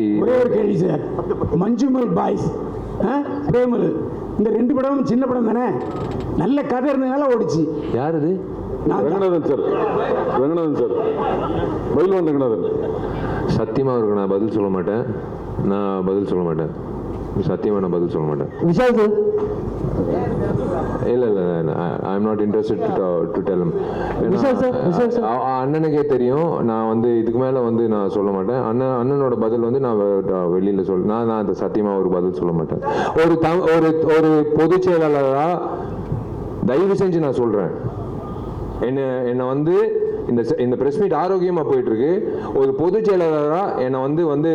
ஒரே ஒரு கேள்வி சார். மஞ்சுமல் பாய்ஸ். பிரேமல் இந்த ரெண்டு படமும் சின்ன படம் தானே? நல்ல கதை இருந்ததுனால ஓடிச்சு. யார் இது. ரங்கநாதன் சார். ரங்கநாதன் சார். பயில்வான் ரங்கநாதன். சத்தியமாக அவருக்கு நான் பதில் சொல்ல மாட்டேன். நான் பதில் சொல்ல மாட்டேன். சத்தியமாக நான் பதில் சொல்ல மாட்டேன். விஷால் சார். இல்லை இல்லை I am not interested to tell Vishal sir, Vishal sir. அண்ணனுக்கே தெரியும். நான் வந்து இதுக்கு மேலே வந்து நான் சொல்ல மாட்டேன். அண்ணன் அண்ணனோட பதில் வந்து நான் வெளியில சொல் நான் நான் அந்த சத்தியமாக ஒரு பதில் சொல்ல மாட்டேன். ஒரு த ஒரு ஒரு பொதுச் செயலாளராக தயவு செஞ்சு நான் சொல்கிறேன் என்ன என்னை வந்து இந்த இந்த பிரஸ் மீட் ஆரோக்கியமாக போயிட்டு இருக்கு ஒரு பொதுச் செயலாளராக என்னை வந்து வந்து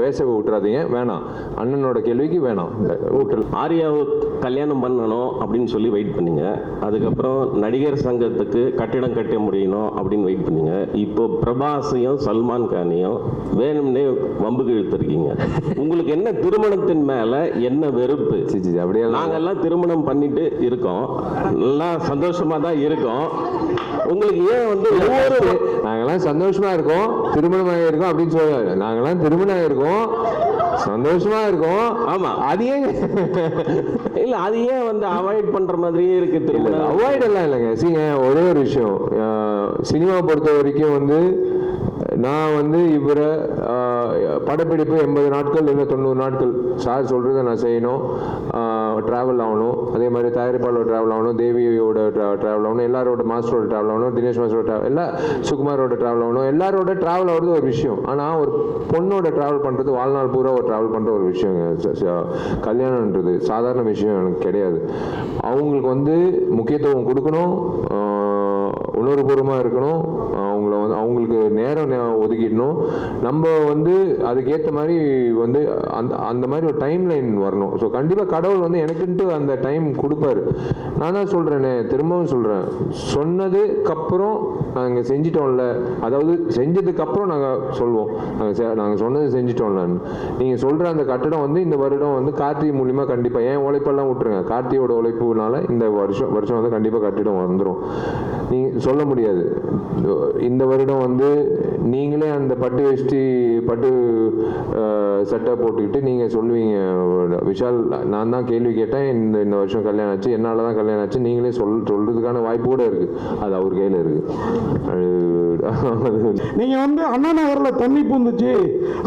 பேச விட்டுறாதீங்க. வேணாம். அண்ணனோட கேள்விக்கு வேணாம். விட்டுரு ஆர்யாவை கல்யாணம் பண்ணணும் அப்படின்னு சொல்லி வெயிட் பண்ணீங்க. அதுக்கப்புறம் நடிகர் சங்கத்துக்கு கட்டிடம் கட்ட முடியணும் அப்படின்னு வெயிட் பண்ணீங்க. இப்போ பிரபாஸையும் சல்மான் கானையும் வேணும்னே வம்புக்கு இழுத்துருக்கீங்க உங்களுக்கு என்ன திருமணத்தின் மேல என்ன வெறுப்பு? அப்படியே நாங்கெல்லாம் திருமணம் பண்ணிட்டு இருக்கோம். நல்லா சந்தோஷமா தான் இருக்கோம். உங்களுக்கு ஏன் வந்து ஒவ்வொரு நாங்கெல்லாம் சந்தோஷமா இருக்கோம் திருமணம் ஆகிருக்கோம் அப்படின்னு சொல்லுவாங்க நாங்கெல்லாம் திருமணம் ஆகிருக்கோம் சந்தோஷமா இருக்கோம். ஆமா. அது ஏன் இல்ல அது ஏன் வந்து அவாய்ட் பண்ற மாதிரியே இருக்கு திருமணம்? அவாய்ட் எல்லாம் இல்லைங்க. சீங்க ஒரே ஒரு விஷயம். சினிமா பொறுத்த வரைக்கும் வந்து நான் வந்து இவரை படப்பிடிப்பு எண்பது நாட்கள் இல்லை தொண்ணூறு நாட்கள். சார் சொல்கிறத நான் செய்யணும். ட்ராவல் ஆகணும். அதே மாதிரி தயாரிப்பாளர் ட்ராவல் ஆகணும் தேவியோட ட்ராவல் ஆகணும் எல்லாரோட மாஸ்டரோட ட்ராவல் ஆகணும் தினேஷ் மாஸ்டரோட ட்ராவல் எல்லா சுகுமாரோட ட்ராவல் ஆகணும் எல்லாரோட ட்ராவல் ஆகிறது ஒரு விஷயம். ஆனால் ஒரு பொண்ணோட ட்ராவல் பண்ணுறது வாழ்நாள் பூரா ஒரு ட்ராவல் பண்ணுற ஒரு விஷயம். கல்யாணம்ன்றது கல்யாணன்றது சாதாரண விஷயம் எனக்கு கிடையாது. அவங்களுக்கு வந்து முக்கியத்துவம் கொடுக்கணும் உணர்வுபூர்வமாக இருக்கணும் அவங்களுக்கு நேரம் ஒதுக்கிடணும். நம்ம வந்து அதுக்கேற்ற மாதிரி வந்து அந்த அந்த மாதிரி ஒரு டைம் லைன் வரணும். ஸோ கண்டிப்பாக கடவுள் வந்து எனக்குன்ட்டு அந்த டைம் கொடுப்பாரு. நான் தான் சொல்கிறேனே திரும்பவும் சொல்கிறேன் சொன்னதுக்கப்புறம் நாங்கள் செஞ்சிட்டோம்ல. அதாவது செஞ்சதுக்கப்புறம் நாங்கள் சொல்வோம். நாங்கள் நாங்கள் சொன்னது செஞ்சிட்டோம்லன்னு நீங்கள் சொல்கிற அந்த கட்டடம் வந்து இந்த வருடம் வந்து கார்த்திகை மூலியமாக கண்டிப்பாக ஏன் உழைப்பெல்லாம் விட்டுருங்க? கார்த்தியோட உழைப்புனால இந்த வருஷம் வருஷம் வந்து கண்டிப்பாக கட்டிடம் வந்துடும் நீங்கள் சொல்ல முடியாது. இந்த வருடம் வந்து நீங்களே அந்த பட்டு வேஷ்டி பட்டு சட்டை போட்டுக்கிட்டு நீங்கள் சொல்லுவீங்க. விஷால் நான் தான் கேள்வி கேட்டேன். இந்த இந்த வருஷம் கல்யாணம் ஆச்சு என்னால் தான் கல்யாணம் ஆச்சு. நீங்களே சொல் சொல்கிறதுக்கான வாய்ப்பு கூட இருக்குது அது அவர் கையில் இருக்குது நீங்கள் வந்து அண்ணா நகரில் தண்ணி பூந்துச்சு.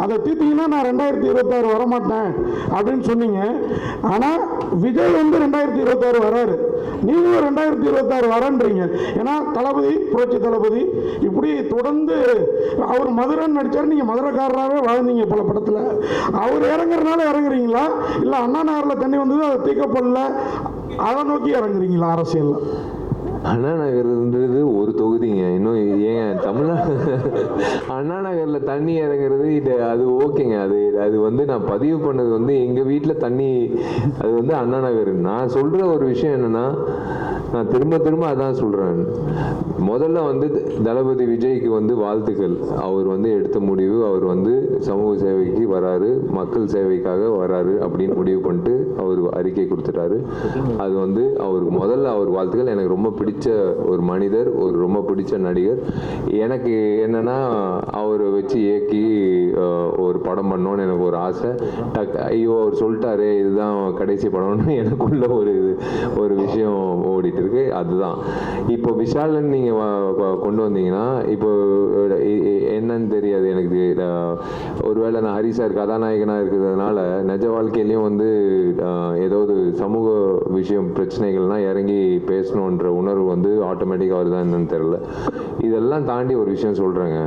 அதை தீர்த்தீங்கன்னா நான் ரெண்டாயிரத்தி இருபத்தாறு வரமாட்டேன் அப்படின்னு சொன்னீங்க. ஆனால் விஜய் வந்து ரெண்டாயிரத்தி இருபத்தாறு வராரு. நீங்களும் ரெண்டாயிரத்தி இருபத்தாறு வரன்றீங்க. ஏன்னா தளபதி புரட்சி தளபதி இப்படி தொடர்ந்து அவர் மதுரைன்னு நடித்தார் நீங்கள் மதுரைக்காரராகவே வாழ்ந்தீங்க பல படத்தில். அவர் இறங்குறதுனால இறங்குறீங்களா? இல்லை அண்ணா நகரில் தண்ணி வந்தது அதை தீக்கப்படல அதை நோக்கி இறங்குறீங்களா அரசியலில்? அண்ணா நகர்ன்றது ஒரு தொகுதிங்க இன்னும் ஏங்க தமிழ்நாடு அண்ணா நகரில் தண்ணி இறங்குறது இது அது ஓகேங்க. அது அது வந்து நான் பதிவு பண்ணது வந்து எங்கள் வீட்டில் தண்ணி அது வந்து அண்ணா நகர். நான் சொல்கிற ஒரு விஷயம் என்னென்னா நான் திரும்ப திரும்ப அதான் சொல்கிறேன் முதல்ல வந்து தளபதி விஜய்க்கு வந்து வாழ்த்துக்கள். அவர் வந்து எடுத்த முடிவு அவர் வந்து சமூக சேவைக்கு வராரு மக்கள் சேவைக்காக வராரு அப்படின்னு முடிவு பண்ணிட்டு அறிக்கை கொடுத்துட்டாரு. அது வந்து அவருக்கு முதல்ல அவர் வாழ்த்துக்கள். எனக்கு ரொம்ப பிடிச்ச ஒரு மனிதர் ஒரு ரொம்ப பிடிச்ச நடிகர். எனக்கு என்னன்னா அவரை வச்சு இயக்கி ஒரு படம் பண்ணோன்னு எனக்கு ஒரு ஆசை. டக் ஐயோ அவர் சொல்லிட்டாரு இதுதான் கடைசி படம்னு எனக்குள்ள ஒரு இது ஒரு விஷயம் ஓடிட்டு இருக்கு. அதுதான். இப்போ விஷாலன் நீங்க கொண்டு வந்தீங்கன்னா இப்போ என்னன்னு தெரியாது எனக்கு. ஒருவேளை நான் ஹரி சார் கதாநாயகனா இருக்கிறதுனால நிஜ வாழ்க்கையிலயும் வந்து ஏதாவது சமூக விஷயம் பிரச்சனைகள்னா இறங்கி பேசணுன்ற உணர்வு வந்து ஆட்டோமேட்டிக்காக வருதா என்னன்னு தெரில இதெல்லாம் தாண்டி ஒரு விஷயம் சொல்கிறேங்க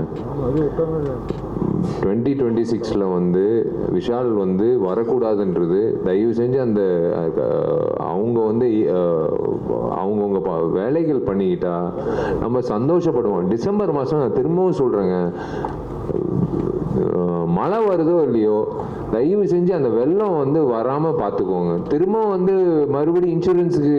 டுவெண்ட்டி டுவெண்ட்டி சிக்ஸில் வந்து விஷால் வந்து வரக்கூடாதுன்றது தயவு செஞ்சு அந்த அவங்க வந்து அவங்கவுங்க வேலைகள் பண்ணிக்கிட்டா நம்ம சந்தோஷப்படுவோம். டிசம்பர் மாதம் நான் திரும்பவும் சொல்கிறேங்க மழை வருதோ இல்லையோ தயவு செஞ்சு அந்த வெள்ளம் வந்து வராமல் பார்த்துக்கோங்க திரும்ப வந்து மறுபடியும் இன்சூரன்ஸுக்கு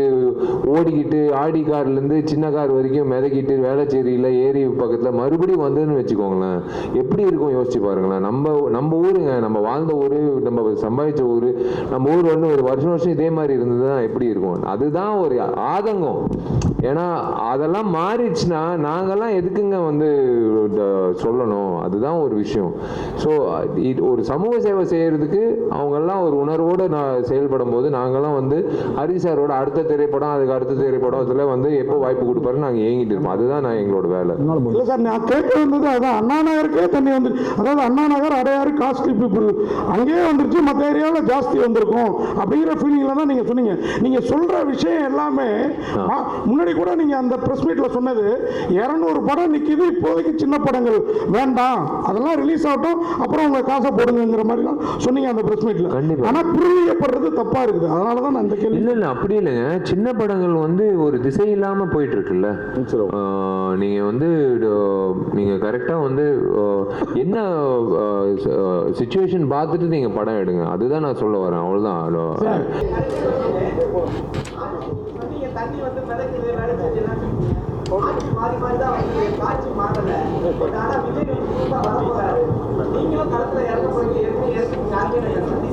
ஓடிக்கிட்டு ஆடி கார்லேருந்து சின்ன கார் வரைக்கும் மிதக்கிட்டு வேளச்சேரியில் ஏரி பக்கத்தில் மறுபடியும் வந்ததுன்னு வச்சுக்கோங்களேன். எப்படி இருக்கும் யோசிச்சு பாருங்களேன். நம்ம நம்ம ஊருங்க. நம்ம வாழ்ந்த ஊர் நம்ம சம்பாதிச்ச ஊர் நம்ம ஊர் வந்து ஒரு வருஷம் வருஷம் இதே மாதிரி இருந்ததுன்னா எப்படி இருக்கும்? அதுதான் ஒரு ஆதங்கம். ஏன்னா அதெல்லாம் மாறிடுச்சுன்னா நாங்கள்லாம் எதுக்குங்க வந்து சொல்லணும்? அதுதான் ஒரு விஷயம். ஸோ இது ஒரு சமூக சேவை செய்யறதுக்கு அவங்கெல்லாம் ஒரு உணர்வோடு நான் செயல்படும் போது நாங்கெல்லாம் வந்து ஹரி சாரோட அடுத்த திரைப்படம் அதுக்கு அடுத்த திரைப்படம் இதில் வந்து எப்போ வாய்ப்பு கொடுப்பாரு நாங்கள் ஏங்கிட்டு இருப்போம் அதுதான் நான் எங்களோட வேலை. இல்லை சார் நான் கேட்க வந்தது அதான் அண்ணா நகருக்கே தண்ணி வந்து அதாவது அண்ணா நகர் அடையாறு காஸ்ட்லி பீப்புள் அங்கேயே வந்துருச்சு மற்ற ஏரியாவில் ஜாஸ்தி வந்திருக்கும் அப்படிங்கிற ஃபீலிங்கில் தான் நீங்கள் சொன்னீங்க. நீங்கள் சொல்கிற விஷயம் எல்லாமே முன்னாடி கூட நீங்கள் அந்த ப்ரெஸ் மீட்டில் சொன்னது இரநூறு படம் நிற்கிது இப்போதைக்கு சின்ன படங்கள் வேண்டாம் அதெல்லாம் ரிலீஸ் ஆகட்டும் அப்புறம் உங்கள் காசை போடுங்கிற மாதிரிலாம் சொன்னீங்க அந்த ப்ரெஸ் கண்டிப்பா. ஆனால் புரியப்படுறது தப்பாக இருக்குது. அதனால தான் நான் இந்த கேள்வி இல்ல இல்ல அப்படி இல்லைங்க. சின்ன படங்கள் வந்து ஒரு திசை இல்லாம போயிட்டு இருக்குல்ல நீங்க வந்து நீங்க கரெக்டா வந்து என்ன சுச்சுவேஷன் பார்த்துட்டு நீங்க படம் எடுங்க. அதுதான் நான் சொல்ல வரேன். அவ்வளவுதான். மாறி மாறி தான் காட்சி மாறல ஆனா விஜய் நீங்களும் களத்துல இறங்க Thank you.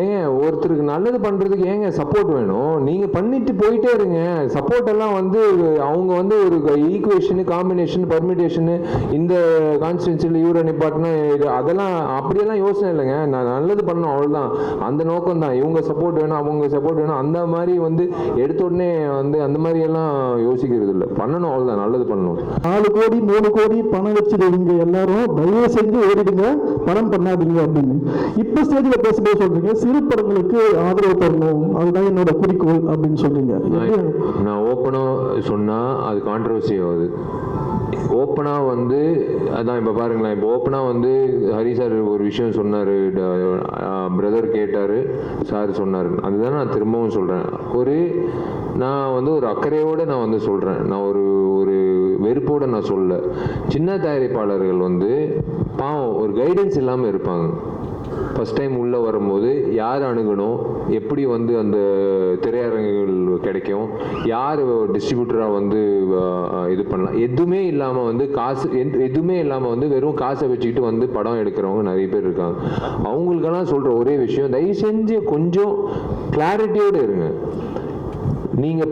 ஏங்க ஒருத்தருக்கு நல்லது பண்ணுறதுக்கு ஏங்க சப்போர்ட் வேணும்? நீங்கள் பண்ணிட்டு போயிட்டே இருங்க. சப்போர்ட் எல்லாம் வந்து அவங்க வந்து ஒரு ஈக்குவேஷனு காம்பினேஷன் பர்மிடேஷனு இந்த கான்ஸ்டியூன்சியில் இவரை நிப்பாட்டினா இது அதெல்லாம் அப்படியெல்லாம் யோசனை இல்லைங்க. நான் நல்லது பண்ணணும் அவ்வளோதான் அந்த நோக்கம் தான் இவங்க சப்போர்ட் வேணும் அவங்க சப்போர்ட் வேணும் அந்த மாதிரி வந்து எடுத்த உடனே வந்து அந்த மாதிரி எல்லாம் யோசிக்கிறது இல்லை. பண்ணணும் அவ்வளோதான் நல்லது பண்ணணும். நாலு கோடி மூணு கோடி பணம் வச்சுருவீங்க எல்லாரும். தயவு செஞ்சு ஓடிடுங்க. பணம் பண்ணாதீங்க அப்படின்னு. இப்போ ஸ்டேஜில் பேசும்போது சொல்கிறீங்க சிறு படங்களுக்கு ஆதரவு தரணும். அதுதான் என்னோட குறிக்கோள் அப்படின்னு சொல்றீங்க. நான் ஓப்பனாக சொன்னால் அது கான்ட்ரவர்சி ஆகுது. ஓப்பனாக வந்து அதான் இப்போ பாருங்களேன். இப்போ ஓப்பனாக வந்து ஹரி சார் ஒரு விஷயம் சொன்னார். பிரதர் கேட்டார். சார் சொன்னார் அதுதான் நான் திரும்பவும் சொல்கிறேன் ஒரு நான் வந்து ஒரு அக்கறையோடு நான் வந்து சொல்கிறேன் நான் ஒரு ஒரு வெறுப்போட நான் சொல்ல சின்ன தயாரிப்பாளர்கள் வந்து பாவம் ஒரு கைடன்ஸ் இல்லாமல் இருப்பாங்க. ஃபஸ்ட் டைம் உள்ளே வரும்போது யார் அணுகணும்? எப்படி வந்து அந்த திரையரங்குகள் கிடைக்கும்? யார் டிஸ்ட்ரிபியூட்டராக வந்து இது பண்ணலாம்? எதுவுமே இல்லாமல் வந்து காசு எந்த- எதுவுமே இல்லாமல் வந்து வெறும் காசை வச்சுக்கிட்டு வந்து படம் எடுக்கிறவங்க நிறைய பேர் இருக்காங்க. அவங்களுக்கெல்லாம் சொல்கிற ஒரே விஷயம் தயவு செஞ்சு கொஞ்சம் கிளாரிட்டியோடு இருங்க. நீங்கள்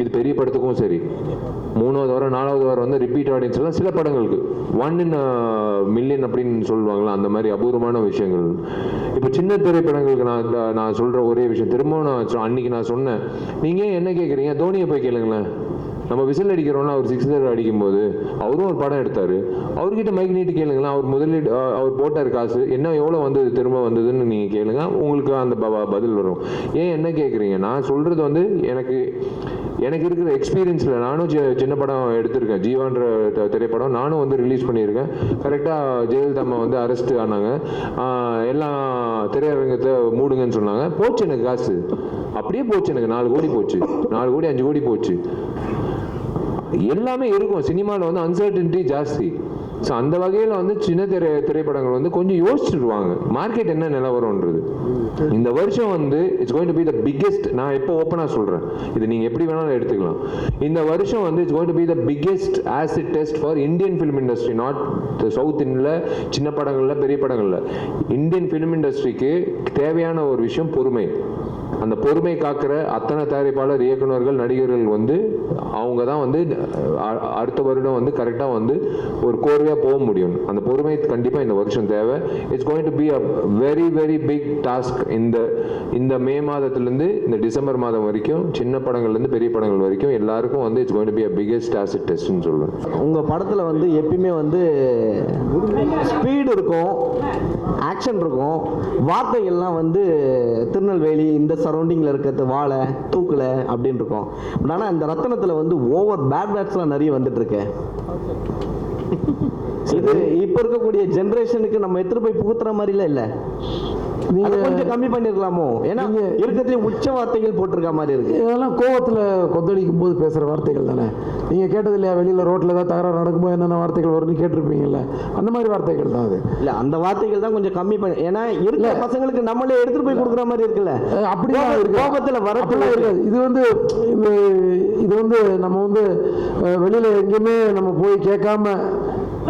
இது பெரிய படத்துக்கும் சரி. மூணாவது வாரம் நாலாவது வாரம் வந்து ரிப்பீட் ஆடியன்ஸ்லாம் சில படங்களுக்கு. ஒன் இன் மில்லியன் அப்படின்னு சொல்லுவாங்களா அந்த மாதிரி அபூர்வமான விஷயங்கள். இப்போ சின்ன திரைப்படங்களுக்கு நான் நான் சொல்கிற ஒரே விஷயம் திரும்பவும் நான் அன்னைக்கு நான் சொன்னேன். நீங்கள் என்ன கேட்குறீங்க தோனியை போய் கேளுங்களேன். நம்ம விசில் அடிக்கிறோம்னா அவர் சிக்ஸர் அடிக்கும்போது அவரும் ஒரு படம் எடுத்தார். அவர்கிட்ட மைக் நீட்டு கேளுங்களேன். அவர் முதலீடு அவர் போட்டார் காசு. என்ன எவ்வளோ வந்தது திரும்ப வந்ததுன்னு நீங்கள் கேளுங்க. உங்களுக்கு அந்த பதில் வரும். ஏன் என்ன கேட்குறீங்க நான் சொல்கிறது வந்து எனக்கு எனக்கு இருக்கிற எக்ஸ்பீரியன்ஸில் நானும் சின்ன படம் எடுத்திருக்கேன். ஜீவான்ற த- திரைப்படம். நானும் வந்து ரிலீஸ் பண்ணியிருக்கேன். கரெக்டாக ஜெயலலிதா அம்மா வந்து அரெஸ்ட் ஆனாங்க. எல்லாம் திரையரங்கத்தை மூடுங்கன்னு சொன்னாங்க. போச்சு எனக்கு காசு. அப்படியே போச்சு எனக்கு. நாலு கோடி போச்சு. நாலு கோடி அஞ்சு கோடி போச்சு. எல்லாமே இருக்கும். சினிமாவில் வந்து அன்சர்டனிட்டி ஜாஸ்தி. ஸோ அந்த வகையில் வந்து சின்ன திரை திரைப்படங்கள் வந்து கொஞ்சம் யோசிச்சுருவாங்க. மார்க்கெட் என்ன நிலவரம்ன்றது. இந்த வருஷம் வந்து it's going to be the biggest நான் எப்போ ஓப்பனாக சொல்கிறேன் இது நீங்கள் எப்படி வேணாலும் எடுத்துக்கலாம். இந்த வருஷம் வந்து it's going to be the biggest acid test for Indian film industry not south இந்தியில் சின்ன படங்களில் பெரிய படங்களில். இந்தியன் ஃபிலிம் இண்டஸ்ட்ரிக்கு தேவையான ஒரு விஷயம் பொறுமை. அந்த பொறுமை காக்கிற அத்தனை தயாரிப்பாளர் இயக்குனர்கள் நடிகர்கள் வந்து அவங்க தான் வந்து அடுத்த வருடம் வந்து கரெக்டாக வந்து ஒரு கோர்வையாக போக முடியும். அந்த பொறுமை கண்டிப்பாக இந்த வருஷம் தேவை. It's going to be a very very big task இந்த இந்த மே மாதத்துலேருந்து இந்த டிசம்பர் மாதம் வரைக்கும் சின்ன படங்கள்லேருந்து பெரிய படங்கள் வரைக்கும் எல்லாருக்கும் வந்து it's going to be a biggest acid டெஸ்ட்னு சொல்லுவேன் உங்கள் படத்தில் வந்து எப்பயுமே வந்து ஸ்பீடு இருக்கும் ஆக்ஷன் இருக்கும். வார்த்தைகள்லாம் வந்து திருநெல்வேலி இந்த சரௌண்டிங்கில் இருக்கிறது வாழை தூக்கல அப்படின்னு இருக்கும். பட் ஆனால் இந்த ரத்தனத்தில் வந்து ஓவர் பேட் பேட்ஸ்லாம் நிறைய வந்துட்டு இருக்கு. இது இப்போ இருக்கக்கூடிய ஜென்ரேஷனுக்கு நம்ம எடுத்துட்டு போய் புகுத்துற மாதிரிலாம் இல்லை. அதை கொஞ்சம் கம்மி பண்ணிருக்கலாமோ? ஏன்னா இருக்கிறதுல உச்ச வார்த்தைகள் போட்டிருக்க மாதிரி இருக்கு. இதெல்லாம் கோவத்தில் கொந்தளிக்கும் போது பேசுகிற வார்த்தைகள் தானே? நீங்கள் கேட்டது இல்லையா வெளியில் ரோட்டில் ஏதாவது தகராறு நடக்கும்போது என்னென்ன வார்த்தைகள் வரும்னு கேட்டிருப்பீங்கல்ல? அந்த மாதிரி வார்த்தைகள் தான் அது. இல்ல அந்த வார்த்தைகள் தான் கொஞ்சம் கம்மி பண்ணி ஏன்னா இருக்கிற பசங்களுக்கு நம்மளே எடுத்துட்டு போய் கொடுக்குற மாதிரி இருக்குல்ல? இருக்கு. கோபத்துல வர அப்படிலாம் இருக்காது. இது வந்து இது வந்து நம்ம வந்து வெளியில எங்கேயுமே நம்ம போய் கேட்காம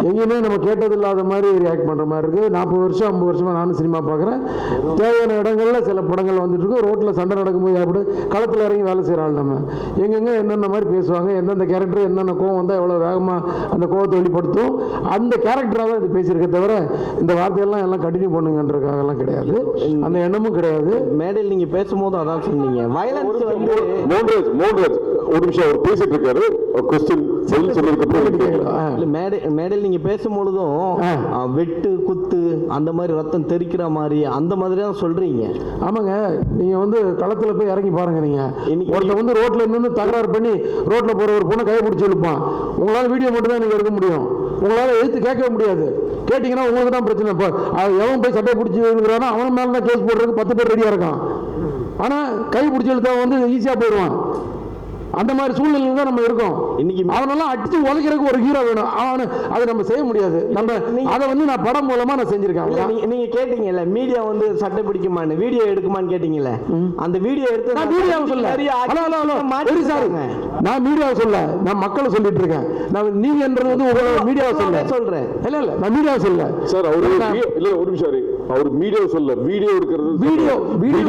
எங்கேயுமே நம்ம கேட்டது இல்லாத மாதிரி ரியாக்ட் பண்ணுற மாதிரி இருக்குது நாற்பது வருஷம் ஐம்பது வருஷமாக நானும் சினிமா பார்க்குறேன். தேவையான இடங்கள்ல சில படங்கள் வந்துட்டு இருக்கு. ரோட்டில் சண்டை நடக்கும்போது அப்படி களத்தில் இறங்கி வேலை செய்கிற ஆள் நம்ம. எங்கெங்கே என்னென்ன மாதிரி பேசுவாங்க எந்தெந்த கேரக்டர் என்னென்ன கோவம் வந்தால் எவ்வளோ வேகமாக அந்த கோவத்தை வெளிப்படுத்தும். அந்த கேரக்டராக தான் இது பேசியிருக்கே தவிர இந்த வார்த்தையெல்லாம் எல்லாம் கண்டினியூ பண்ணுங்கன்றதுக்காகலாம் கிடையாது. அந்த எண்ணமும் கிடையாது. மேடையில் நீங்க பேசும்போது அதான் சொன்னீங்க. வயலன்ஸ் வந்து மோகன்ராஜ் மோகன்ராஜ் ஒரு நிமிஷம் அவர் பேசிட்டு இருக்காரு. கொஸ்டின் மேடை மேடையில் நீங்க பேசும்பொழுதும் வெட்டு குத்து அந்த மாதிரி ரத்தம் தெறிக்கிற மாதிரி அந்த மாதிரி தான் சொல்றீங்க. ஆமாங்க நீங்க வந்து களத்துல போய் இறங்கி பாருங்க நீங்க. இன்னைக்கு ஒருத்தன் வந்து ரோட்ல நின்று தகராறு பண்ணி ரோட்ல போற ஒரு பொண்ணை கை பிடிச்சி இழுப்பான். உங்களால வீடியோ மட்டும் தான் நீங்க எடுக்க முடியும். உங்களால எதிர்த்து கேட்கவே முடியாது. கேட்டீங்கன்னா உங்களுக்கு தான் பிரச்சனை. இப்போ எவன் போய் சட்டை பிடிச்சி இருக்கிறானோ அவன் மேல தான் கேஸ் போடுறதுக்கு பத்து பேர் ரெடியா இருக்கான். ஆனா கை பிடிச்சி இழுத்தவன் வந்து ஈஸியா போயிடுவான். அந்த மாதிரி சூழ்நிலையில தான் நம்ம இருக்கோம். இன்னைக்கு அவனெல்லாம் அடிச்சு உதைக்கிறதுக்கு ஒரு ஹீரோ வேணும். அவனு அதை நம்ம செய்ய முடியாது. நம்ம அதை வந்து நான் படம் மூலமா நான் செஞ்சிருக்கேன். நீங்க கேட்டீங்கல்ல மீடியா வந்து சட்டை பிடிக்குமான்னு வீடியோ எடுக்குமான்னு கேட்டீங்கல்ல? அந்த வீடியோ எடுத்து நான் மீடியாவை சொல்ல ஹலோ சாரி. நான் மீடியாவை சொல்ல நான் மக்களை சொல்லிட்டு இருக்கேன். நான் நீங்கன்றது வந்து மீடியாவை சொல்ல சொல்றேன். இல்ல இல்ல. நான் மீடியாவை சொல்ல சார் அவரு வீ- இல்ல ஒரு நிமிஷம். அவர் வீடியோ சொல்ல வீடியோ எடுக்கிறது வீடியோ வீடியோ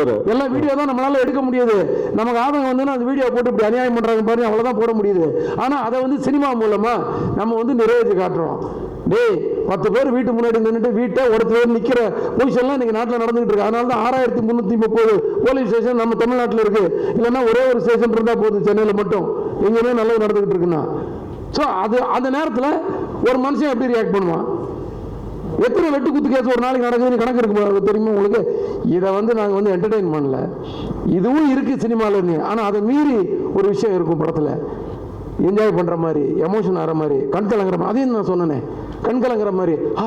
வேற எல்லாம் வீடியோ தான் நம்மளால எடுக்க முடியுது. நமக்கு ஆதங்கம் வந்து அந்த வீடியோ போட்டு இப்படி அநியாயம் பண்றாங்க பாருங்க அவ்வளவுதான் போட முடியுது. ஆனா அதை வந்து சினிமா மூலமா நம்ம வந்து நிறைவேற்றி காட்டுறோம். டேய் பத்து பேர் வீட்டு முன்னாடி நின்றுட்டு வீட்டை ஒருத்தர் நிக்கிற பொசிஷன்லாம் இன்னைக்கு நாட்டில் நடந்துகிட்டு இருக்கு. அதனால தான் ஆறாயிரத்தி முந்நூற்றி முப்பது போலீஸ் ஸ்டேஷன் நம்ம தமிழ்நாட்டில் இருக்கு. இல்லைன்னா ஒரே ஒரு ஸ்டேஷன் இருந்தால் போதும் சென்னையில் மட்டும். எங்கேயுமே நல்லது நடந்துகிட்டு இருக்குன்னா. ஸோ அது அந்த நேரத்தில் ஒரு மனுஷன் எப்படி ரியாக்ட் பண்ணுவான்? எத்தனை வெட்டு குத்து கேஸ் ஒரு நாளைக்கு நடக்குதுன்னு கணக்கு இருக்கு தெரியுமா உங்களுக்கு? இதை வந்து நாங்கள் வந்து என்டர்டெயின் பண்ணல. இதுவும் இருக்கு சினிமாவில் ஆனால் அதை மீறி ஒரு விஷயம் இருக்கும் படத்தில். என்ஜாய் பண்ணுற மாதிரி எமோஷன் ஆகிற மாதிரி கண் கலங்குற மாதிரி அதையும் நான் சொன்னேனே. கண் கலங்குற மாதிரி ஆ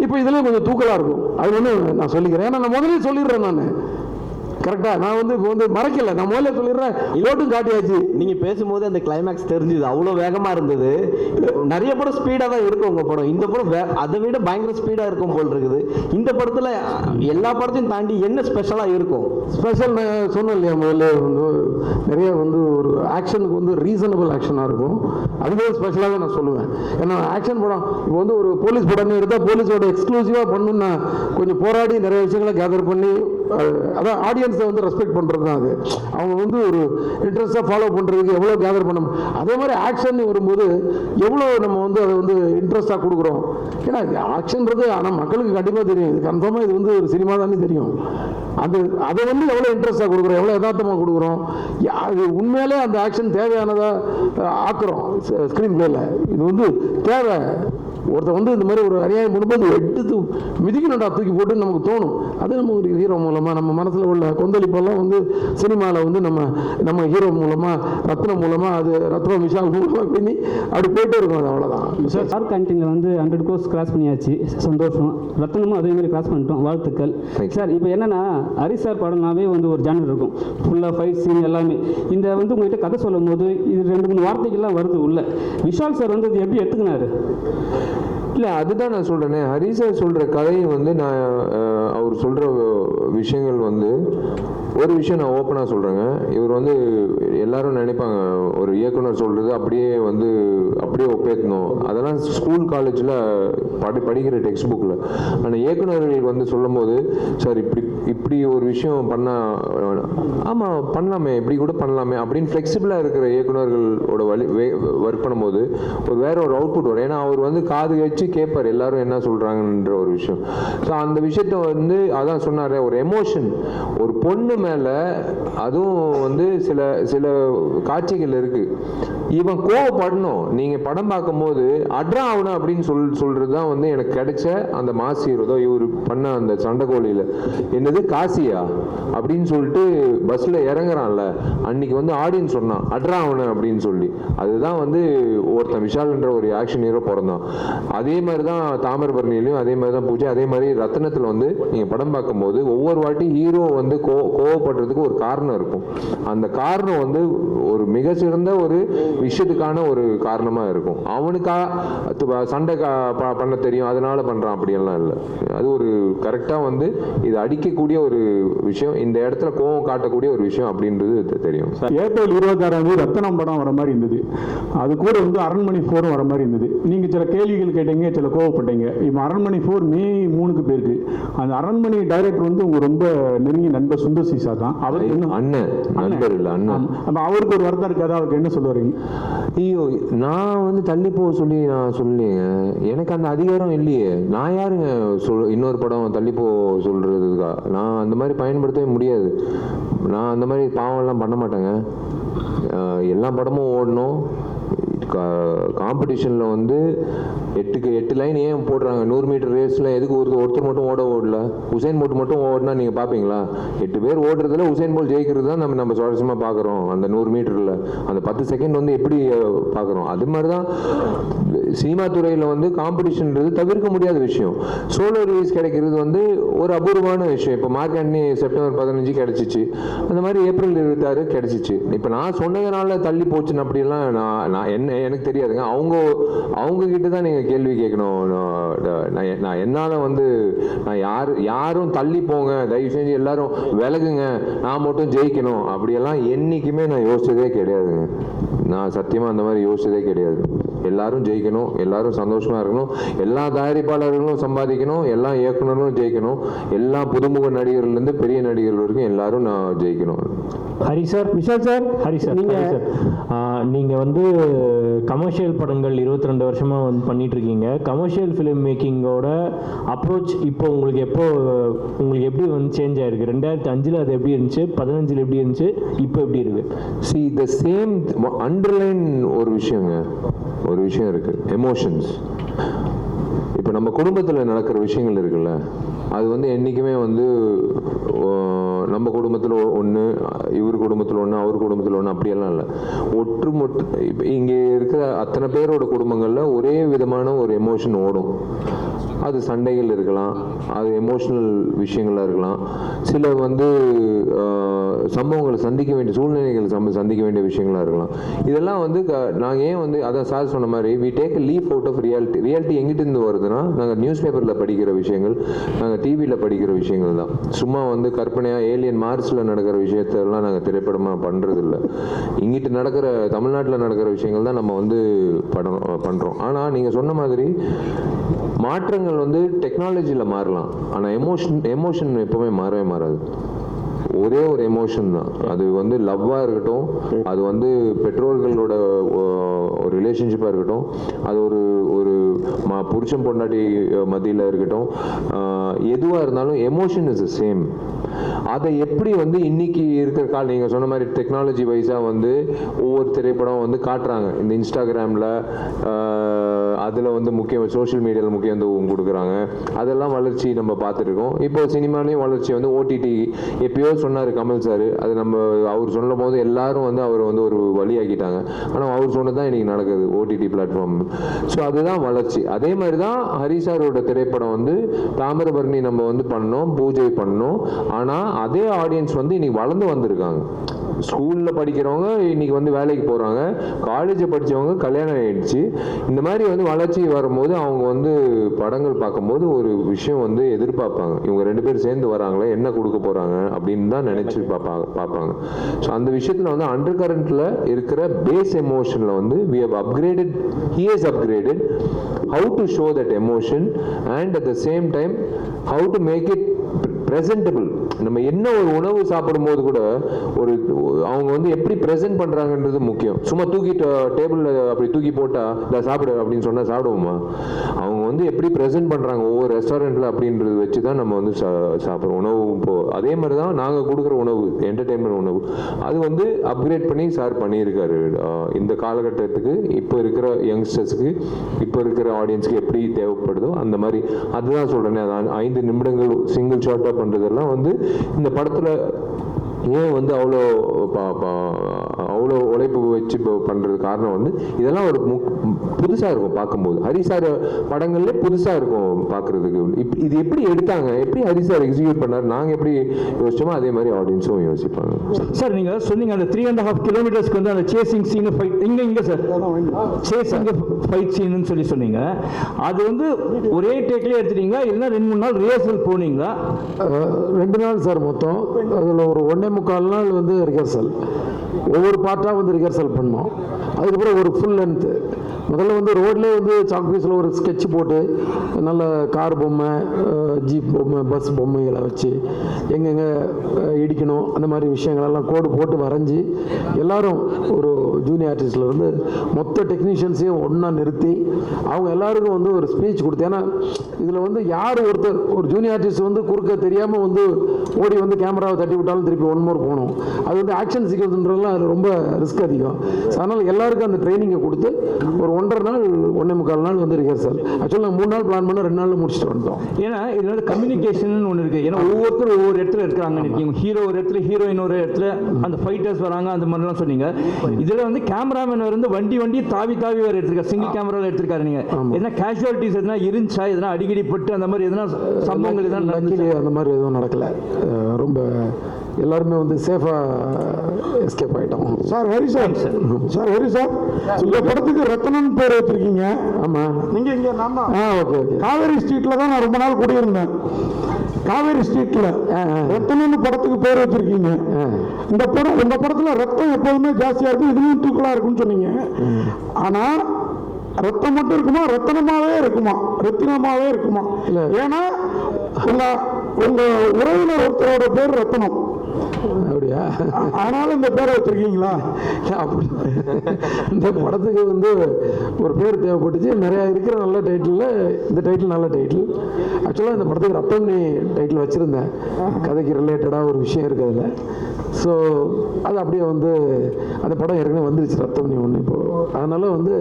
இப்போ இதெல்லாம் கொஞ்சம் தூக்கலாக இருக்கும். அது ஒன்று நான் சொல்லிக்கிறேன். ஏன்னா நான் முதல்ல சொல்லிடுறேன் நான். கரெக்டாக நான் வந்து இப்போ வந்து மறைக்கல. நான் முதல்ல சொல்லிடுறேன். ஓட்டும் காட்டியாச்சு. நீங்க பேசும்போது அந்த கிளைமேக்ஸ் தெரிஞ்சுது. அவ்வளோ வேகமா இருந்தது. நிறைய படம் ஸ்பீடா தான் இருக்கும் உங்க படம். இந்த படம் வே- அதை விட பயங்கர ஸ்பீடா இருக்கும் போல் இருக்குது. இந்த படத்துல எல்லா படத்தையும் தாண்டி என்ன ஸ்பெஷலா இருக்கும்? ஸ்பெஷல் நான் சொன்னேன் இல்லையா முதல்ல? வந்து நிறைய வந்து ஒரு ஆக்ஷனுக்கு வந்து ரீசனபிள் ஆக்ஷனாக இருக்கும். அதுவே ஸ்பெஷலாக நான் சொல்லுவேன். ஏன்னா ஆக்ஷன் படம் இப்போ வந்து ஒரு போலீஸ் படம்னு எடுத்தால் போலீஸோட எக்ஸ்க்ளூசிவாக பண்ணணும்னா கொஞ்சம் போராடி நிறைய விஷயங்களை கேதர் பண்ணி அதான் ஆடியன்ஸை வந்து ரெஸ்பெக்ட் பண்ணுறது தான் அது. அவங்க வந்து ஒரு இன்ட்ரெஸ்ட்டாக ஃபாலோ பண்ணுறதுக்கு எவ்வளோ கேதர் பண்ணணும். அதே மாதிரி ஆக்ஷன் வரும்போது எவ்வளோ நம்ம வந்து அதை வந்து இன்ட்ரெஸ்ட்டாக கொடுக்குறோம். ஏன்னா ஆக்ஷன்றது ஆனால் மக்களுக்கு கண்டிப்பாக தெரியும். இது கன்ஃபார்மாக இது வந்து ஒரு சினிமா தானே தெரியும். அது அதை வந்து எவ்வளோ இன்ட்ரெஸ்ட்டாக கொடுக்குறோம்? எவ்வளோ யதார்த்தமாக கொடுக்குறோம்? அது உண்மையிலே அந்த ஆக்ஷன் தேவையானதாக ஆக்குறோம் ஸ்க்ரீன் பிளேயில் இது வந்து தேவை. ஒருத்தர் வந்து இந்த மாதிரி ஒரு அநியாயம் பண்ணும்போது எடுத்து மிதிக்கணும்டா தூக்கி போட்டு நமக்கு தோணும். அது நம்ம ஒரு ஹீரோ மூலமாக நம்ம மனசில் உள்ள கொந்தளிப்பெல்லாம் வந்து சினிமாவில் வந்து நம்ம நம்ம ஹீரோ மூலமாக ரத்னம் மூலமாக அது ரத்னம் விஷால் மூலமாக பண்ணி அப்படி போயிட்டே இருக்கும் அது அவ்வளோதான் சார் கேன்டீனில் வந்து ஹண்ட்ரட் கோர்ஸ் கிராஸ் பண்ணியாச்சு. சந்தோஷம். ரத்தனமும் அதே மாதிரி கிராஸ் பண்ணிட்டோம். வாழ்த்துக்கள். சார் இப்போ என்னன்னா ஹரிஷ் சார் படம்னாவே வந்து ஒரு ஜானர் இருக்கும். ஃபுல்லாக ஃபைட் சீன் எல்லாமே. இந்த வந்து உங்ககிட்ட கதை சொல்லும் போது இது ரெண்டு மூணு வார்த்தைகள்லாம் வருது உள்ள. விஷால் சார் வந்து இது எப்படி எடுத்துக்கினாரு? இல்லை அதுதான் நான் சொல்கிறேனே ஹரிசர் சொல்கிற கதையும் வந்து நான் அவர் சொல்கிற விஷயங்கள் வந்து ஒரு விஷயம் நான் ஓப்பனாக சொல்கிறேங்க இவர் வந்து எல்லாரும் நினைப்பாங்க ஒரு இயக்குனர் சொல்கிறது அப்படியே வந்து அப்படியே ஒப்பேற்றணும் அதெல்லாம் ஸ்கூல் காலேஜில் படி படிக்கிற டெக்ஸ்ட் புக்கில் ஆனால் இயக்குனர்கள் வந்து சொல்லும்போது சார் இப்படி இப்படி ஒரு விஷயம் பண்ணால் ஆமாம் பண்ணலாமே இப்படி கூட பண்ணலாமே. அப்படின்னு ஃப்ளெக்சிபிளாக இருக்கிற இயக்குனர்களோட வழி ஒர்க் பண்ணும்போது ஒரு வேற ஒரு அவுட்புட் வரும். ஏன்னா அவர் வந்து காது வச்சு கேட்பார். எல்லாரும் என்ன சொல்கிறாங்கன்ற ஒரு விஷயம். ஸோ அந்த விஷயத்த வந்து அதான் சொன்னார் ஒரு எமோஷன் ஒரு பொண்ணு மேலே அதுவும் வந்து சில சில காட்சிகள் இருக்கு. இவன் கோவப்படணும். நீங்கள் படம் பார்க்கும்போது அட்ரா ஆகணும் அப்படின்னு சொல் சொல்கிறது தான் வந்து எனக்கு கிடைச்ச அந்த மாசி இருதோ இவர் பண்ண அந்த சண்டைக்கோழியில். என்னது? காசியா? அப்படின்னு சொல்லிட்டு பஸ்ஸில் இறங்குறான்ல. அன்னைக்கு வந்து ஆடியன்ஸ் சொன்னான் அட்ரா ஆகணும் அப்படின்னு சொல்லி. அதுதான் வந்து ஒருத்தன் விஷால்ன்ற ஒரு ஆக்ஷன் ஹீரோ பிறந்தான் அதே மாதிரி தான் தாமிரபரணிலையும் அதே மாதிரி தான் பூஜை அதே மாதிரி ரத்னத்தில் வந்து நீங்கள் படம் பார்க்கும்போது ஒவ்வொரு வாட்டி ஹீரோ வந்து கோ கோவப்படுறதுக்கு ஒரு காரணம் இருக்கும். அந்த காரணம் வந்து ஒரு மிக சிறந்த ஒரு விஷயத்துக்கான ஒரு காரணமாக இருக்கும். அவனுக்கா சண்டை கா- பண்ண தெரியும் அதனால பண்ணுறான் அப்படியெல்லாம் இல்லை. அது ஒரு கரெக்டாக வந்து இது அடிக்கக்கூடிய ஒரு விஷயம் இந்த இடத்துல கோவம் காட்டக்கூடிய ஒரு விஷயம் அப்படின்றது தெரியும். ஏப்ரல் இருபத்தாறாம் தேதி ரத்தனம் படம் வர மாதிரி இருந்தது. அது கூட வந்து அரண்மனை ஃபோரும் வர மாதிரி இருந்தது. நீங்கள் சில கேள்விகள் கேட்டீங்க சில கோவப்பட்டீங்க. இப்போ அரண்மனை ஃபோர் மே மூணுக்கு போயிருக்கு. அந்த அரண்மனை டைரக்டர் வந்து உங்க ரொம்ப நெருங்கிய நண்பர் சுந்தர் சீசா தான். என்ன அண்ணன். நண்பர் இல்லை அண்ணன். அப்ப அவருக்கு ஒரு வருத்தம் இருக்காது? அவருக்கு என்ன சொல்ல வரீங்க? ஐயோ நான் வந்து தள்ளி போக சொல்லி நான் சொல்லலைங்க எனக்கு அந்த அதிகாரம் இல்லையே. நான் யாருங்க சொல் இன்னொரு படம் தள்ளி போக சொல்றதுக்கா? நான் அந்த மாதிரி பயன்படுத்தவே முடியாது. நான் அந்த மாதிரி பாவம்லாம் பண்ண மாட்டேங்க. எல்லா படமும் ஓடணும். காம்படிஷனில் வந்து எட்டுக்கு எட்டு லைன் ஏன் போடுறாங்க? நூறு மீட்டர் ரேஸில் எதுக்கு ஒரு ஒருத்தர் மட்டும் ஓட ஓடல? உசைன் போல்ட் மட்டும் ஓடினா நீங்கள் பார்ப்பீங்களா எட்டு பேர் ஓடுறதுல உசைன் போல் ஜெயிக்கிறது தான் நம்ம நம்ம சுவாரஸ்யமாக பார்க்குறோம் அந்த நூறு மீட்டரில் அந்த பத்து செகண்ட் வந்து எப்படி பார்க்குறோம் அது மாதிரி தான் சினிமா துறையில் வந்து காம்படிஷன்ன்றது தவிர்க்க முடியாத விஷயம். சோலோ ரிலீஸ் கிடைக்கிறது வந்து ஒரு அபூர்வமான விஷயம். இப்போ மார்க் ஆண்டனி செப்டம்பர் பதினஞ்சு கிடச்சிச்சு. அந்த மாதிரி ஏப்ரல் இருபத்தாறு கிடச்சிச்சு. இப்போ நான் சொன்னதுனால தள்ளி போச்சுன்னு அப்படிலாம் நான் நான் என்ன எனக்கு தெரியாதுங்க. அவங்க அவங்க கிட்ட தான் நீங்கள் கேள்வி கேட்கணும். நான் நான் என்னால் வந்து நான் யார் யாரும் தள்ளி போங்க. தயவு செஞ்சு எல்லாரும் விலகுங்க. நான் மட்டும் ஜெயிக்கணும். அப்படியெல்லாம் என்றைக்குமே நான் யோசிச்சதே கிடையாதுங்க. நான் சத்தியமாக அந்த மாதிரி யோசிச்சதே கிடையாது. எல்லாரும் ஜெயிக்கணும். எல்லாரும் சந்தோஷமா இருக்கணும். எல்லா தயாரிப்பாளர்களும் சம்பாதிக்கணும். எல்லா இயக்குனரும் ஜெயிக்கணும். எல்லா புதுமுக நடிகர்லேருந்து பெரிய நடிகர்கள் வரைக்கும் எல்லாரும் நான் ஜெயிக்கணும். Hari sir Vishal sir. Hari sir நீங்க நீங்க வந்து கமர்ஷியல் படங்கள் இருபத்தி ரெண்டு வருஷமா வந்து பண்ணிட்டு இருக்கீங்க கமர்ஷியல் ஃபிலிம் மேக்கிங்கோட அப்ரோச் இப்போ உங்களுக்கு எப்போ உங்களுக்கு எப்படி வந்து சேஞ்ச் ஆயிருக்கு? ரெண்டாயிரத்தி அஞ்சுல அது எப்படி இருந்துச்சு? பதினஞ்சுல எப்படி இருந்துச்சு? இப்போ எப்படி இருக்கு? சி த சேம் அண்டர்லைன் ஒரு விஷயங்க. ஒரு விஷயம் இருக்கு. எமோஷன்ஸ் இப்போ நம்ம குடும்பத்தில் நடக்கிற விஷயங்கள் இருக்குல்ல? அது வந்து என்றைக்குமே வந்து நம்ம குடும்பத்தில் ஒன்று இவர் குடும்பத்தில் ஒன்று அவர் குடும்பத்தில் ஒன்று அப்படியெல்லாம் இல்லை. ஒற்றுமொட்டு இப்போ இங்கே இருக்கிற அத்தனை பேரோட குடும்பங்களில் ஒரே விதமான ஒரு எமோஷன் ஓடும். அது சண்டைகள் இருக்கலாம் அது எமோஷனல் விஷயங்களாக இருக்கலாம். சில வந்து சம்பவங்களை சந்திக்க வேண்டிய சூழ்நிலைகள் சம்ப சந்திக்க வேண்டிய விஷயங்களாக இருக்கலாம். இதெல்லாம் வந்து நாங்கள் ஏன் வந்து அதான் சார் சொன்ன மாதிரி we take leaf out of reality reality எங்கிட்டிருந்து வருதுன்னா நாங்கள் நியூஸ் பேப்பரில் படிக்கிற விஷயங்கள் நாங்கள் டிவியில் படிக்கிற விஷயங்கள் தான். சும்மா வந்து கற்பனையாக ஏலியன் மார்ஸில் நடக்கிற விஷயத்தெல்லாம் நாங்கள் திரைப்படமாக பண்ணுறது இல்லை இங்கிட்டு நடக்கிற தமிழ்நாட்டில் நடக்கிற விஷயங்கள் தான் நம்ம வந்து படம் பண்ணுறோம் ஆனால் நீங்கள் சொன்ன மாதிரி மாற்றங்கள் வந்து டெக்னாலஜியில் மாறலாம். ஆனால் எமோஷன் எமோஷன் எப்பவுமே மாறவே மாறாது. ஒரே ஒரு எமோஷன் தான். அது வந்து லவ்வாக இருக்கட்டும் அது வந்து பெற்றோர்களோட ஒரு ரிலேஷன்ஷிப்பாக இருக்கட்டும் அது ஒரு ஒரு ம புருஷன் பொண்டாட்டி மத்தியில் இருக்கட்டும் எதுவாக இருந்தாலும் எமோஷன் இஸ் சேம் அதை எப்படி வந்து இன்னைக்கு இருக்கிற கால் நீங்கள் சொன்ன மாதிரி டெக்னாலஜி வைஸாக வந்து ஒவ்வொரு திரைப்படம் வந்து காட்டுறாங்க. இந்த இன்ஸ்டாகிராமில் அதில் வந்து முக்கியம் சோஷியல் மீடியாவில் முக்கியத்துவம் கொடுக்குறாங்க. அதெல்லாம் வளர்ச்சி நம்ம பார்த்துருக்கோம். இப்போ சினிமாலேயும் வளர்ச்சி வந்து ஓடிடி எப்பயோ சொன்னார் கமல் சார் அது நம்ம அவர் சொல்லும் போது எல்லாரும் வந்து அவர் வந்து ஒரு வழியாக்கிட்டாங்க. ஆனால் அவர் சொன்னது தான் இன்னைக்கு நடக்குது ஓடிடி பிளாட்ஃபார்ம் ஸோ அதுதான் வளர்ச்சி. அதே மாதிரி தான் ஹரிசாரோட திரைப்படம் வந்து தாமிரபரணி நம்ம வந்து பண்ணோம் பூஜை பண்ணோம். ஆனால் அதே ஆடியன்ஸ் வந்து இன்னைக்கு வளர்ந்து வந்திருக்காங்க. ஸ்கூலில் படிக்கிறவங்க இன்னைக்கு வந்து வேலைக்கு போகிறாங்க காலேஜை படித்தவங்க கல்யாணம் ஆயிடுச்சு. இந்த மாதிரி வந்து வளர்ச்சி வரும்போது அவங்க வந்து படங்கள் பார்க்கும்போது ஒரு விஷயம் வந்து எதிர்பார்ப்பாங்க. இவங்க ரெண்டு பேரும் சேர்ந்து வராங்களே என்ன கொடுக்க போறாங்க அப்படின்னு தான் நினைச்சு பார்ப்பாங்க பார்ப்பாங்க. ஸோ அந்த விஷயத்துல வந்து அண்டர் கரண்ட்ல இருக்கிற பேஸ் எமோஷன்ல வந்து we have upgraded he is upgraded how to show that emotion and at the same time how to make it presentable நம்ம என்ன ஒரு உணவு சாப்பிடும்போது கூட ஒரு அவங்க வந்து எப்படி ப்ரெசென்ட் பண்ணுறாங்கன்றது முக்கியம். சும்மா தூக்கிட்டு டேபிளில் அப்படி தூக்கி போட்டால் இதை சாப்பிடு அப்படின்னு சொன்னால் சாப்பிடுவோமா? அவங்க வந்து எப்படி ப்ரெசென்ட் பண்ணுறாங்க ஒவ்வொரு ரெஸ்டாரண்ட்டில் அப்படின்றது வச்சு தான் நம்ம வந்து சா- சாப்பிடுறோம். உணவு இப்போது அதே மாதிரி தான் நாங்கள் கொடுக்குற உணவு என்டர்டைன்மெண்ட் உணவு. அது வந்து அப்கிரேட் பண்ணி சார் பண்ணியிருக்காரு. இந்த காலகட்டத்துக்கு இப்போ இருக்கிற யங்ஸ்டர்ஸுக்கு இப்போ இருக்கிற ஆடியன்ஸ்க்கு எப்படி தேவைப்படுதோ அந்த மாதிரி. அதுதான் சொல்றேனே ஐந்து நிமிடங்கள் சிங்கிள் ஷார்ட்டாக பண்ணுறதெல்லாம் வந்து இந்த படத்தில் ஏன் வந்து அவ்வளோ பா- பா- அவ்வளோ உழைப்பு வச்சு இப்போ பண்றது காரணம் வந்து இதெல்லாம் ஒரு முக் புதுசாக இருக்கும் பார்க்கும்போது. ஹரி சார் படங்கள்ல புதுசாக இருக்கும் பார்க்கறதுக்கு. இப் இது எப்படி எடுத்தாங்க? எப்படி ஹரி சார் எக்ஸிக்யூட் பண்ணார்? நாங்கள் எப்படி யோசிச்சோமோ அதே மாதிரி ஆடியன்ஸும் யோசிப்பாங்க. சார் நீங்க சொன்னீங்க அந்த த்ரீ அண்ட் ஹாஃப் கிலோமீட்டர்ஸ்க்கு வந்து அந்த சேசிங் சீன் ஃபைட் இங்க இங்க சார். சேசிங் ஃபைட் சீன்னு சொல்லி சொன்னீங்க. அது வந்து ஒரே டேக்லயே எடுத்துட்டீங்களா? இல்லைன்னா ரெண்டு மூணு நாள் ரிஹர்சல் போனீங்களா? ரெண்டு நாள் சார் மொத்தம். அதில் ஒரு ஒன்றே முக்கால் நாள் வந்து ரிஹர்சல் ஒவ்வொரு பார்ட்டாக வந்து ரிஹர்சல் பண்ணோம். அதுக்கப்புறம் ஒரு ஃபுல் லென்த்து முதல்ல வந்து ரோட்லேயே வந்து சாக்பீஸில் ஒரு ஸ்கெட்ச் போட்டு நல்ல கார் பொம்மை ஜீப் பொம்மை பஸ் பொம்மைகளை வச்சு எங்கெங்கே இடிக்கணும் அந்த மாதிரி விஷயங்களெல்லாம் கோடு போட்டு வரைஞ்சி எல்லோரும் ஒரு ஜூனியர் ஆர்டிஸ்ட்லேருந்து மொத்த டெக்னீஷியன்ஸையும் ஒன்றா நிறுத்தி அவங்க எல்லாருக்கும் வந்து ஒரு ஸ்பீச் கொடுத்து ஏன்னா இதில் வந்து யார் ஒருத்தர் ஒரு ஜூனியர் ஆர்டிஸ்ட் வந்து குறுக்க தெரியாமல் வந்து ஓடி வந்து கேமராவை தட்டி விட்டாலும் திருப்பி ஒன் மோர் போகணும். அது வந்து ஆக்ஷன் சீக்வன்ஸ்ன்றதுலாம் அது ரொம்ப ரிஸ்க் அதிகம். அதனால் எல்லாருக்கும் அந்த ட்ரைனிங்கை கொடுத்து ஒரு ஒன்றரை நாள் ஒன்றே முக்கால் நாள் வந்து ரிஹர்சல் ஆக்சுவலாக நாங்கள் மூணு நாள் பிளான் பண்ண ரெண்டு நாளில் முடிச்சுட்டு வந்தோம் ஏன்னா வந்து கம்யூனிகேஷன் ஒன்று இருக்கு. ஏன்னா ஒவ்வொருத்தரும் ஒவ்வொரு இடத்துல இருக்கிறாங்க இருக்கீங்க ஹீரோ ஒரு இடத்துல ஹீரோயின் ஒரு இடத்துல அந்த ஃபைட்டர்ஸ் வராங்க அந்த மாதிரிலாம் சொன்னீங்க. இதுல வந்து கேமராமேன் வந்து வண்டி வண்டி தாவி தாவி வேற எடுத்திருக்காரு. சிங்கிள் கேமரால எடுத்திருக்காரு நீங்க. எதனா கேஷுவாலிட்டிஸ் எதனா இருந்துச்சா? எதனா அடிக்கடி பட்டு அந்த மாதிரி எதனா சம்பவங்கள் எதனா நடந்துச்சா? லக்கிலி அந்த மாதிரி எதுவும் நடக்கல. ரொம்ப எல்லாருமே வந்து சேஃபாக எஸ்கேப் ஆகிட்டோம் sir Hari sir sir Hari sir இந்த படத்துக்கு ரத்னன் பேர் வச்சிருக்கீங்க. ஆமாம் நீங்க இங்க தான். ஆ ஓகே ஓகே காவேரி ஸ்ட்ரீட்ல தான் நான் ரொம்ப நாள் குடியிருந்தேன். காவேரி ஸ்ட்ரீட்ல ரத்தனம்னு படத்துக்கு பேர் வச்சிருக்கீங்க. இந்த படம் இந்த படத்துல ரத்தம் எப்போதுமே ஜாஸ்தியா இருக்கும் இதுவும் தூக்கலா இருக்கும்னு சொன்னீங்க. ஆனா ரத்தம் மட்டும் இருக்குமா? ரத்தனமாவே இருக்குமா? ரத்தினமாவே இருக்குமா? ஏன்னா உங்க உங்க உறவினர் ஒருத்தரோட பேர் ரத்தனம். Oh. அப்படியா? அதனால இந்த பேரை வச்சிருக்கீங்களா? அப்படி. இந்த படத்துக்கு வந்து ஒரு பேர் தேவைப்பட்டுச்சு. நிறையா இருக்கிற நல்ல டைட்டிலில் இந்த டைட்டில் நல்ல டைட்டில் ஆக்சுவலாக இந்த படத்துக்கு ரத்தம்னி டைட்டில் வச்சுருந்தேன். கதைக்கு ரிலேட்டடாக ஒரு விஷயம் இருக்குது அதில். ஸோ அது அப்படியே வந்து அந்த படம் ஏற்கனவே வந்துருச்சு ரத்தம்னி ஒன்று இப்போ. அதனால் வந்து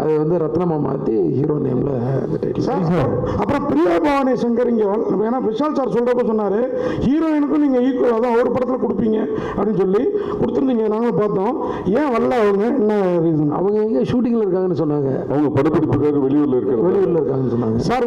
அது வந்து ரத்னமா மாற்றி ஹீரோ நேமில் அந்த டைட்டில் சார் அப்புறம் பிரியா பவானி சங்கர் இங்க ஏன்னா விஷால் சார் சொல்றப்ப சொன்னாரு ஹீரோயினுக்கும் நீங்க ஈக்குவல் அதான் ஒரு படத்துல கொடுப்பீங்க அப்படின்னு சொல்லி கொடுத்துருந்தீங்க. நாங்களும் பார்த்தோம். ஏன் வரல அவங்க? என்ன ரீசன் அவங்க எங்கே ஷூட்டிங்கில் இருக்காங்கன்னு சொன்னாங்க. அவங்க படப்பிடிப்புக்காக வெளியூர்ல இருக்கிற வெளியூரில் இருக்காங்கன்னு சொன்னாங்க. சார்